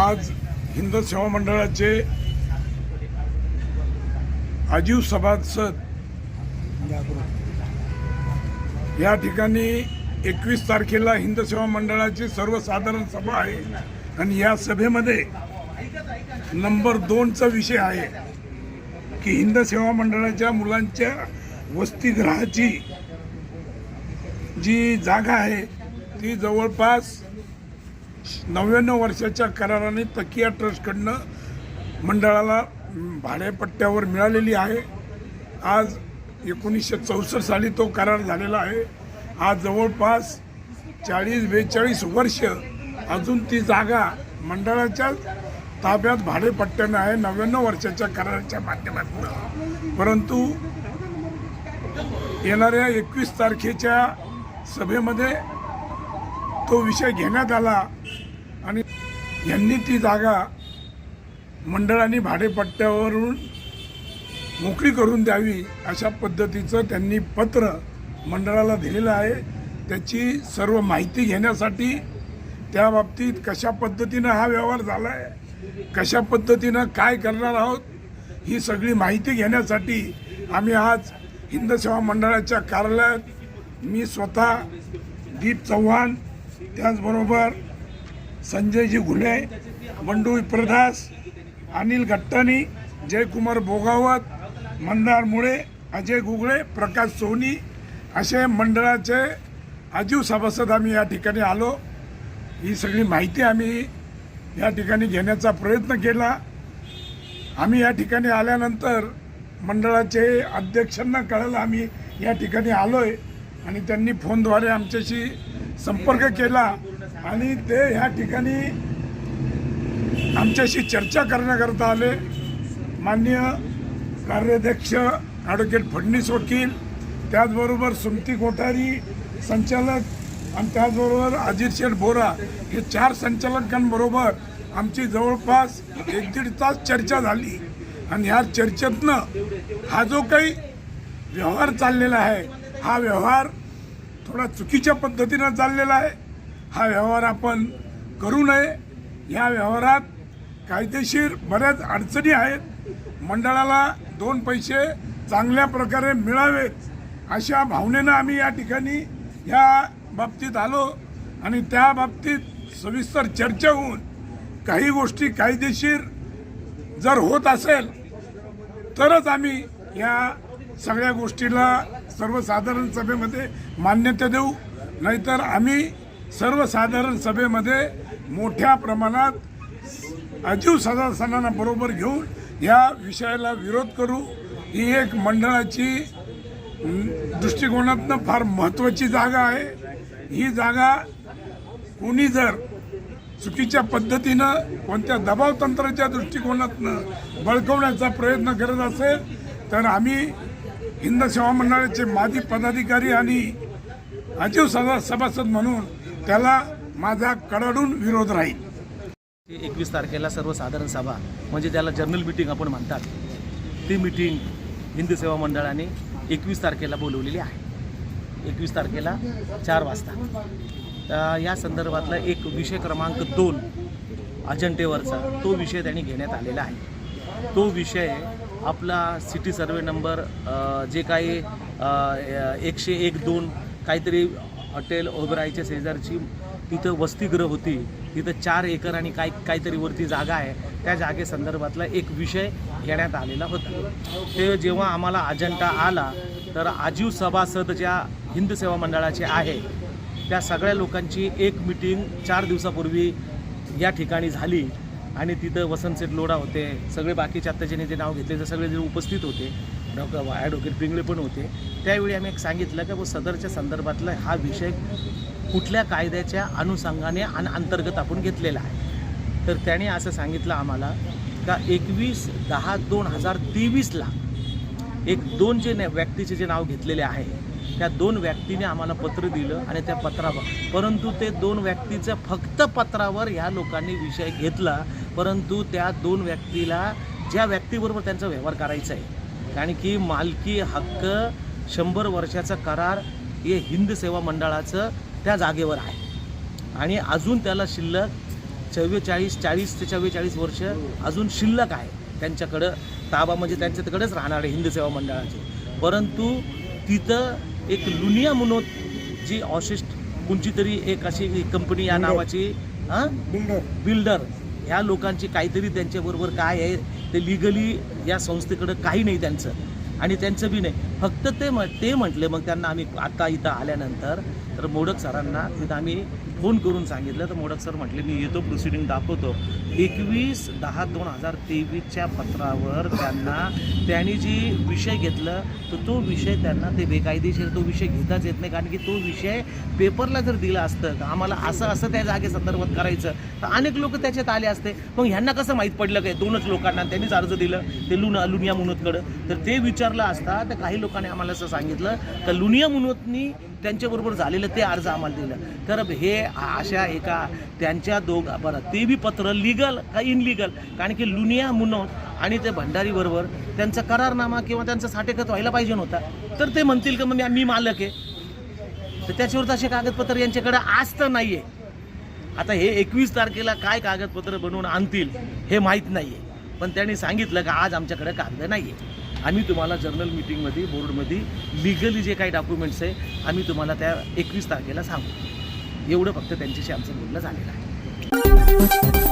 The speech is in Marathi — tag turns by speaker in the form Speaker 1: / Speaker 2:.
Speaker 1: आज हिंदू सेवा मंडळाचे आजीव सभासद या ठिकाणी एकवीस तारखेला हिंद सेवा मंडळाची सर्वसाधारण सभा आहे. आणि या सभेमध्ये नंबर दोनचा विषय आहे. की हिंद सेवा मंडळाच्या मुलांच्या वसतिगृहाची जी जागा आहे ती जवळपास नव्याण्णव वर्षाच्या कराराने तकिया ट्रस्टकडनं मंडळाला भाडेपट्ट्यावर मिळालेली आहे. आज एकोणीसशे चौसष्ट साली तो करार झालेला आहे. आज जवळपास चाळीस बेचाळीस वर्ष अजून ती जागा मंडळाच्याच ताब्यात भाडेपट्ट्यानं आहे नव्याण्णव वर्षाच्या कराराच्या माध्यमातून. परंतु येणाऱ्या एकवीस तारखेच्या सभेमध्ये तो विषय घेण्यात आला आणि यांनी ती जागा मंडळाने भाडेपट्ट्यावरून मोकळी करून द्यावी अशा पद्धतीचं त्यांनी पत्र मंडळाला दिलेलं आहे. त्याची सर्व माहिती घेण्यासाठी त्या बाबतीत कशा पद्धतीनं हा व्यवहार झाला आहे कशा पद्धतीनं काय करणार आहोत ही सगळी माहिती घेण्यासाठी आम्ही आज हिंद सेवा मंडळाच्या कार्यालयात मी स्वतः दीप चव्हाण त्याचबरोबर संजयजी घुले बंडू विप्रदास अनिल गट्टानी जयकुमार बोगावत मंदार मुळे अजय गुगळे प्रकाश सोनी असे मंडळाचे आजीव सभासद आम्ही या ठिकाणी आलो. ही सगळी माहिती आम्ही या ठिकाणी घेण्याचा प्रयत्न केला. आम्ही या ठिकाणी आल्यानंतर मंडळाचे अध्यक्षांना कळलं आम्ही या ठिकाणी आलो आहे आणि त्यांनी फोनद्वारे आमच्याशी संपर्क केला आणि ते ह्या ठिकाणी आमच्याशी चर्चा करण्याकरता आले. माननीय कार्याध्यक्ष ॲडव्होकेट फडणीस वकील त्याचबरोबर सुमती कोठारी संचालक आणि त्याचबरोबर अजित शेठ बोरा हे चार संचालकांबरोबर आमची जवळपास एक दीड तास चर्चा झाली. आणि ह्या चर्चेतनं हा जो काही व्यवहार चाललेला आहे हा व्यवहार थोडा चुकीच्या पद्धतीनं चाललेला आहे. हा व्यवहार आपण करू नये. या व्यवहारात कायदेशीर बऱ्याच अडचणी आहेत. मंडळाला दोन पैसे चांगल्या प्रकारे मिळावेत अशा भावनेनं आम्ही या ठिकाणी या बाबतीत आलो आणि त्या बाबतीत सविस्तर चर्चा होऊन काही गोष्टी कायदेशीर जर होत असेल तरच आम्ही या सगळ्या गोष्टीला सर्वसाधारण सभेमध्ये मान्यता देऊ. नाहीतर आम्ही सर्वसाधारण सभेमध्ये मोठ्या प्रमाणात अजीव सदस्यांना बरोबर घेऊन या विषयाला विरोध करू. ही एक मंडळाची दृष्टिकोनातनं फार महत्त्वाची जागा आहे. ही जागा कोणी जर चुकीच्या पद्धतीनं कोणत्या दबाव तंत्राच्या दृष्टिकोनातनं बळकवण्याचा प्रयत्न करत असेल तर आम्ही हिंद सेवा मंडळाचे माजी पदाधिकारी आणि अजीव सदा सभासद म्हणून त्याला माझा कडाडून विरोध राहील.
Speaker 2: एकवीस तारखेला सर्वसाधारण सभा म्हणजे त्याला जर्नल मिटिंग आपण म्हणतात ती मिटिंग हिंदू सेवा मंडळाने एकवीस तारखेला बोलवलेली आहे. एकवीस तारखेला चार वाजता. या संदर्भातला एक विषय क्रमांक दोन अजंटेवरचा तो विषय त्यांनी घेण्यात आलेला आहे. तो विषय आपला सिटी सर्वे नंबर जे काही एकशे एक दोन काहीतरी हॉटेल ओबरायच्या शेजारची तिथं वसतिगृह होती. तिथं चार एकर आणि काय काहीतरी वरती जागा आहे. त्या जागेसंदर्भातला एक विषय घेण्यात आलेला होता. ते जेव्हा आम्हाला अजंटा आला तर आजीव सभासद ज्या हिंदू सेवा मंडळाचे आहे त्या सगळ्या लोकांची एक मिटिंग चार दिवसापूर्वी या ठिकाणी झाली आणि तिथं वसंत सेठ लोढा होते सगळे बाकीचे आत्ता ज्यांनी जे नाव घेतले ते सगळे जे उपस्थित होते डॉक्टर ॲडव्होकेट पिंगळे पण होते. त्यावेळी आम्ही एक सांगितलं की व सदरच्या संदर्भातला हा विषय कुठल्या कायद्याच्या अनुषंगाने आणि अंतर्गत आपण घेतलेला आहे. तर त्याने असं सांगितलं आम्हाला का एकवीस दहा दोन हजार तेवीसला एक दोन जे न- व्यक्तीचे जे नाव घेतलेले आहे त्या दोन व्यक्तीने आम्हाला पत्र दिलं आणि त्या पत्रावर परंतु ते दोन व्यक्तीचं फक्त पत्रावर ह्या लोकांनी विषय घेतला. परंतु त्या दोन व्यक्तीला ज्या व्यक्तीबरोबर त्यांचा व्यवहार करायचा आहे कारण की मालकी हक्क शंभर वर्षाचा करार हे हिंद सेवा मंडळाचं त्या जागेवर आहे. आणि अजून त्याला शिल्लक चव्वेचाळीस चाळीस ते चव्वेचाळीस वर्ष अजून शिल्लक आहे. त्यांच्याकडं ताबा म्हणजे त्यांच्याकडेच राहणार आहे हिंद सेवा मंडळाचे. परंतु तिथं एक लुनिया म्हणून जी ऑशिस्ट कोणची तरी एक अशी कंपनी या नावाची हां?
Speaker 1: बिल्डर
Speaker 2: बिल्डर ह्या लोकांची काहीतरी त्यांच्याबरोबर काय आहे ते लिगली या संस्थेकडं काही नाही त्यांचं. आणि त्यांचं बी नाही. फक्त ते म ते म्हटले मग त्यांना आम्ही आता इथं आल्यानंतर तर मोडक सरांना तिथं आम्ही फोन करून सांगितलं. तर मोडक सर म्हटले मी येतो प्रोसिडिंग दाखवतो. एकवीस दहा दोन हजार तेवीसच्या पत्रावर त्यांना त्यांनी जी विषय घेतलं तर तो विषय त्यांना ते बेकायदेशीर तो विषय घेताच येत नाही. कारण की तो विषय पेपरला जर दिला असतं तर आम्हाला असं असं त्या जागेसंदर्भात करायचं तर अनेक लोक त्याच्यात आले असते. मग ह्यांना कसं माहीत पडलं काय? दोनच लोकांना त्यांनीच अर्ज दिलं. ते लुना लुनिया मुनोतकडं. तर ते विचारलं असता तर काही लोक लोकांनी आम्हाला असं सांगितलं तर लुनिया मुनोतनी त्यांच्याबरोबर झालेलं ते अर्ज आम्हाला दिलं. तर हे अशा एका त्यांच्या दोघ बरं ते बी पत्र लिगल का इनलिगल कारण की लुनिया मुनोत आणि ते भंडारीबरोबर त्यांचा करारनामा किंवा त्यांचा साठेखत व्हायला पाहिजे नव्हता. तर ते म्हणतील का मग मी- मी मालक आहे. तर त्याच्यावर तसे कागदपत्र यांच्याकडे आज तर नाही आहे आता हे एकवीस तारखेला काय कागदपत्र बनवून आणतील हे माहीत नाही आहे पण त्यांनी सांगितलं का आज आमच्याकडे कागद नाही आहे आम्ही तुम्हाला जर्नल मिटिंगमध्ये बोर्डमध्ये लिगली जे काही डॉक्युमेंट्स आहे आम्ही तुम्हाला त्या एकवीस तारखेला सांगू. एवढं फक्त त्यांच्याशी आमचं बोलणं झालेलं आहे.